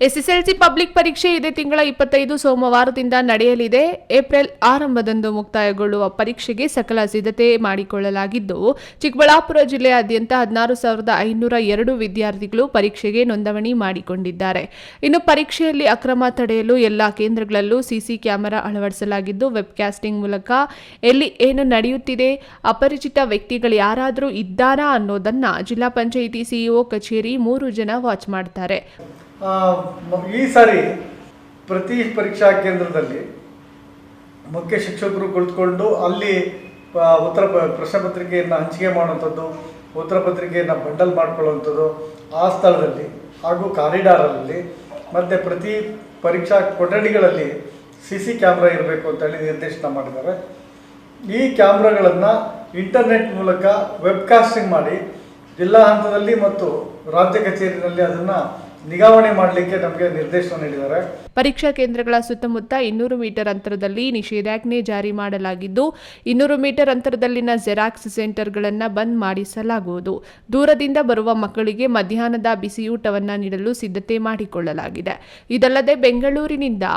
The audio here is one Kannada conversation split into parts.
ಎಸ್ಎಸ್ಎಲ್ಸಿ ಪಬ್ಲಿಕ್ ಪರೀಕ್ಷೆ ಇದೇ ತಿಂಗಳ ಇಪ್ಪತ್ತೈದು ಸೋಮವಾರದಿಂದ ನಡೆಯಲಿದೆ. ಏಪ್ರಿಲ್ ಆರಂಭದಂದು ಮುಕ್ತಾಯಗೊಳ್ಳುವ ಪರೀಕ್ಷೆಗೆ ಸಕಲ ಸಿದ್ಧತೆ ಮಾಡಿಕೊಳ್ಳಲಾಗಿದ್ದು, ಚಿಕ್ಕಬಳ್ಳಾಪುರ ಜಿಲ್ಲೆಯಾದ್ಯಂತ ಹದಿನಾರು ಸಾವಿರದ ಐನೂರ ಎರಡು ವಿದ್ಯಾರ್ಥಿಗಳು ಪರೀಕ್ಷೆಗೆ ನೋಂದಣಿ ಮಾಡಿಕೊಂಡಿದ್ದಾರೆ. ಇನ್ನು ಪರೀಕ್ಷೆಯಲ್ಲಿ ಅಕ್ರಮ ತಡೆಯಲು ಎಲ್ಲಾ ಕೇಂದ್ರಗಳಲ್ಲೂ ಸಿಸಿ ಕ್ಯಾಮೆರಾ ಅಳವಡಿಸಲಾಗಿದ್ದು ವೆಬ್ಕಾಸ್ಟಿಂಗ್ ಮೂಲಕ ಎಲ್ಲಿ ಏನು ನಡೆಯುತ್ತಿದೆ, ಅಪರಿಚಿತ ವ್ಯಕ್ತಿಗಳು ಯಾರಾದರೂ ಇದ್ದಾರಾ ಅನ್ನೋದನ್ನ ಜಿಲ್ಲಾ ಪಂಚಾಯಿತಿ ಸಿಇಒ ಕಚೇರಿ ಮೂರು ಜನ ವಾಚ್ ಮಾಡ್ತಾರೆ. ಈ ಸಾರಿ ಪ್ರತಿ ಪರೀಕ್ಷಾ ಕೇಂದ್ರದಲ್ಲಿ ಮುಖ್ಯ ಶಿಕ್ಷಕರು ಕುಳಿತುಕೊಂಡು ಅಲ್ಲಿ ಉತ್ತರ ಪ್ರಶ್ನೆ ಪತ್ರಿಕೆಯನ್ನು ಹಂಚಿಕೆ ಮಾಡುವಂಥದ್ದು, ಉತ್ತರ ಪತ್ರಿಕೆಯನ್ನು ಬಂಡಲ್ ಮಾಡಿಕೊಳ್ಳುವಂಥದ್ದು ಆ ಸ್ಥಳದಲ್ಲಿ ಹಾಗೂ ಕಾರಿಡಾರಲ್ಲಿ ಮತ್ತು ಪ್ರತಿ ಪರೀಕ್ಷಾ ಕೊಠಡಿಗಳಲ್ಲಿ ಸಿ ಸಿ ಕ್ಯಾಮ್ರಾ ಇರಬೇಕು ಅಂತೇಳಿ ನಿರ್ದೇಶನ ಮಾಡಿದ್ದಾರೆ. ಈ ಕ್ಯಾಮ್ರಾಗಳನ್ನು ಇಂಟರ್ನೆಟ್ ಮೂಲಕ ವೆಬ್ಕಾಸ್ಟಿಂಗ್ ಮಾಡಿ ಜಿಲ್ಲಾ ಹಂತದಲ್ಲಿ ಮತ್ತು ರಾಜ್ಯ ಕಚೇರಿಯಲ್ಲಿ ಅದನ್ನು ನಿಗಾವಣೆ ಮಾಡಲಿಕ್ಕೆ ನಮಗೆ ನಿರ್ದೇಶನ ನೀಡಿದ್ದಾರೆ. ಪರೀಕ್ಷಾ ಕೇಂದ್ರಗಳ ಸುತ್ತಮುತ್ತ ಇನ್ನೂರು ಮೀಟರ್ ಅಂತರದಲ್ಲಿ ನಿಷೇಧಾಜ್ಞೆ ಜಾರಿ ಮಾಡಲಾಗಿದ್ದು, ಇನ್ನೂರು ಮೀಟರ್ ಅಂತರದಲ್ಲಿನ ಜೆರಾಕ್ಸ್ ಸೆಂಟರ್ಗಳನ್ನು ಬಂದ್ ಮಾಡಿಸಲಾಗುವುದು. ದೂರದಿಂದ ಬರುವ ಮಕ್ಕಳಿಗೆ ಮಧ್ಯಾಹ್ನದ ಬಿಸಿಯೂಟವನ್ನು ನೀಡಲು ಸಿದ್ಧತೆ ಮಾಡಿಕೊಳ್ಳಲಾಗಿದೆ. ಇದಲ್ಲದೆ ಬೆಂಗಳೂರಿನಿಂದ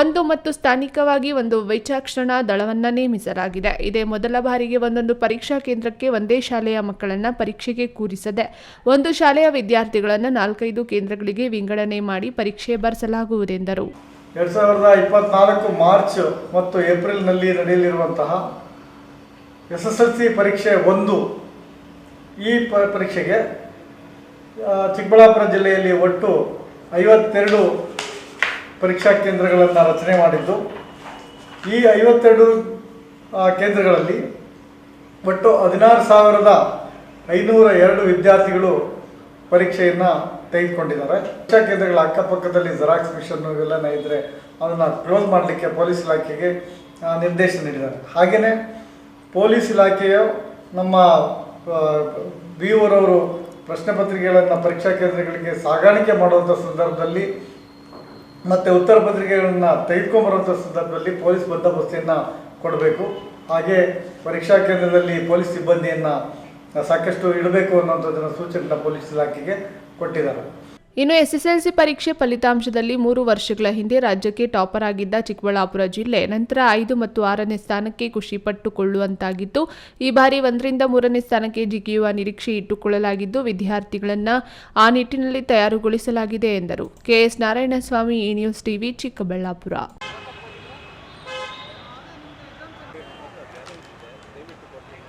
ಒಂದು ಮತ್ತು ಸ್ಥಾನಿಕವಾಗಿ ಒಂದು ವೈಚಾಕ್ಷಣ ದಳವನ್ನು ನೇಮಿಸಲಾಗಿದೆ. ಇದೇ ಮೊದಲ ಬಾರಿಗೆ ಒಂದೊಂದು ಪರೀಕ್ಷಾ ಕೇಂದ್ರಕ್ಕೆ ಒಂದೇ ಶಾಲೆಯ ಮಕ್ಕಳನ್ನು ಪರೀಕ್ಷೆಗೆ ಕೂರಿಸದೆ, ಒಂದು ಶಾಲೆಯ ವಿದ್ಯಾರ್ಥಿಗಳನ್ನು ನಾಲ್ಕೈದು ಕೇಂದ್ರಗಳಿಗೆ ವಿಂಗಡಣೆ ಮಾಡಿ ಪರೀಕ್ಷೆ ಬರೆಸಲಾಗುವುದೆಂದರು. ಎರಡು ಸಾವಿರದ ಇಪ್ಪತ್ನಾಲ್ಕು ಮಾರ್ಚ್ ಮತ್ತು ಏಪ್ರಿಲ್ನಲ್ಲಿ ನಡೆಯಲಿರುವಂತಹ ಎಸ್ ಎಸ್ ಎಲ್ ಸಿ ಪರೀಕ್ಷೆ ಒಂದು ಈ ಪ, ಪರೀಕ್ಷೆಗೆ ಚಿಕ್ಕಬಳ್ಳಾಪುರ ಜಿಲ್ಲೆಯಲ್ಲಿ ಒಟ್ಟು ಐವತ್ತೆರಡು ಪರೀಕ್ಷಾ ಕೇಂದ್ರಗಳನ್ನು ರಚನೆ ಮಾಡಿದ್ದು. ಈ ಐವತ್ತೆರಡು ಕೇಂದ್ರಗಳಲ್ಲಿ ಒಟ್ಟು ಹದಿನಾರು ಸಾವಿರದ ಐನೂರ ಎರಡು ವಿದ್ಯಾರ್ಥಿಗಳು ಪರೀಕ್ಷೆಯನ್ನು ತೆಗೆದುಕೊಂಡಿದ್ದಾರೆ. ಪರೀಕ್ಷಾ ಕೇಂದ್ರಗಳ ಅಕ್ಕಪಕ್ಕದಲ್ಲಿ ಜೆರಾಕ್ಸ್ ಮಿಷನ್ ಇವೆಲ್ಲನ ಇದ್ದರೆ ಅದನ್ನು ಕ್ಲೋಸ್ ಮಾಡಲಿಕ್ಕೆ ಪೊಲೀಸ್ ಇಲಾಖೆಗೆ ನಿರ್ದೇಶನ ನೀಡಿದ್ದಾರೆ. ಹಾಗೆಯೇ ಪೊಲೀಸ್ ಇಲಾಖೆಯು ನಮ್ಮ ಬಿ ಓರವರು ಪ್ರಶ್ನೆ ಪತ್ರಿಕೆಗಳನ್ನು ಪರೀಕ್ಷಾ ಕೇಂದ್ರಗಳಿಗೆ ಸಾಗಾಣಿಕೆ ಮಾಡುವಂಥ ಸಂದರ್ಭದಲ್ಲಿ ಮತ್ತು ಉತ್ತರ ಪತ್ರಿಕೆಗಳನ್ನು ತೆಗೆದುಕೊಂಬರುವಂಥ ಸಂದರ್ಭದಲ್ಲಿ ಪೊಲೀಸ್ ಬಂದೋಬಸ್ತಿಯನ್ನು ಕೊಡಬೇಕು. ಹಾಗೆ ಪರೀಕ್ಷಾ ಕೇಂದ್ರದಲ್ಲಿ ಪೊಲೀಸ್ ಸಿಬ್ಬಂದಿಯನ್ನು ಸಾಕಷ್ಟು ಇಡಬೇಕು ಅನ್ನೋಂಥದ್ದನ್ನು ಸೂಚನೆನ ಪೊಲೀಸ್ ಇಲಾಖೆಗೆ ಕೊಟ್ಟಿದ್ದಾರೆ. ಇನ್ನು ಎಸ್ಎಸ್ಎಲ್ಸಿ ಪರೀಕ್ಷೆ ಫಲಿತಾಂಶದಲ್ಲಿ ಮೂರು ವರ್ಷಗಳ ಹಿಂದೆ ರಾಜ್ಯಕ್ಕೆ ಟಾಪರ್ ಆಗಿದ್ದ ಚಿಕ್ಕಬಳ್ಳಾಪುರ ಜಿಲ್ಲೆ ನಂತರ ಐದು ಮತ್ತು ಆರನೇ ಸ್ಥಾನಕ್ಕೆ ಖುಷಿ ಪಟ್ಟುಕೊಳ್ಳುವಂತಾಗಿದ್ದು ಈ ಬಾರಿ ಒಂದರಿಂದ ಮೂರನೇ ಸ್ಥಾನಕ್ಕೆ ಜಿಗಿಯುವ ನಿರೀಕ್ಷೆ ಇಟ್ಟುಕೊಳ್ಳಲಾಗಿದ್ದು, ವಿದ್ಯಾರ್ಥಿಗಳನ್ನು ಆ ನಿಟ್ಟಿನಲ್ಲಿ ತಯಾರುಗೊಳಿಸಲಾಗಿದೆ ಎಂದರು. KS Narayanaswamy, E news TV, Chikkaballapur.